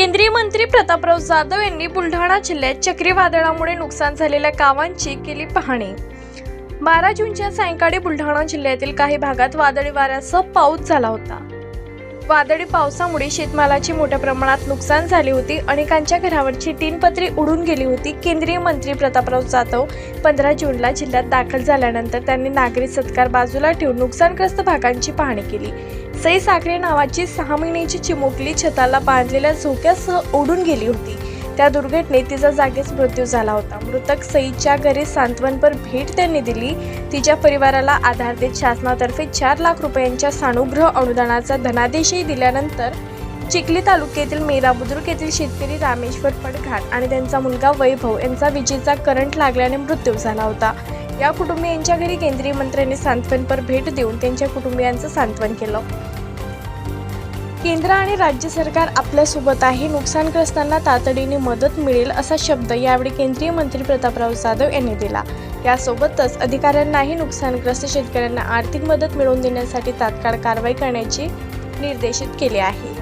केंद्रीय मंत्री प्रतापराव जाधव यांनी बुलढाणा जिल्ह्यात चक्रीवादळामुळे नुकसान झालेल्या गावांची केली पाहणी. बारा जूनच्या सायंकाळी बुलढाणा जिल्ह्यातील काही भागात वादळी वाऱ्यासह पाऊस झाला होता. वादळी पावसामुळे शेतमालाची मोठ्या प्रमाणात नुकसान झाली होती. अनेकांच्या घरावरची तीन पत्रे उडून गेली होती. केंद्रीय मंत्री प्रतापराव जाधव पंधरा जूनला जिल्ह्यात दाखल झाल्यानंतर त्यांनी नागरी सत्कार बाजूला ठेवून नुकसानग्रस्त भागांची पाहणी केली. सई साखरे नावाची सहा महिन्याची चिमुकली छताला बांधलेल्या झोक्यासह ओढून गेली होती. त्या दुर्घटनेत तिचा जागीच मृत्यू झाला होता. मृतक सईच्या घरी सांत्वनपर भेट त्यांनी दिली. तिच्या परिवाराला आधार देत शासनातर्फे चार लाख रुपयांच्या सानुग्रह अनुदानाचा धनादेशही दिल्यानंतर चिखली तालुक्यातील मेरा बुद्रुक येथील शेतकरी रामेश्वर पडघाट आणि त्यांचा मुलगा वैभव यांचा विजेचा करंट लागल्याने मृत्यू झाला होता. या कुटुंबियांच्या घरी केंद्रीय मंत्र्यांनी सांत्वनपर भेट देऊन त्यांच्या कुटुंबियांचं सांत्वन केलं. केंद्र आणि राज्य सरकार आपल्यासोबत आहे. नुकसानग्रस्तांना तातडीने मदत मिळेल असा शब्द यावेळी केंद्रीय मंत्री प्रतापराव जाधव यांनी दिला. यासोबतच अधिकाऱ्यांनाही नुकसानग्रस्त शेतकऱ्यांना आर्थिक मदत मिळवून देण्यासाठी तात्काळ कारवाई करण्याचे निर्देशित केले आहे.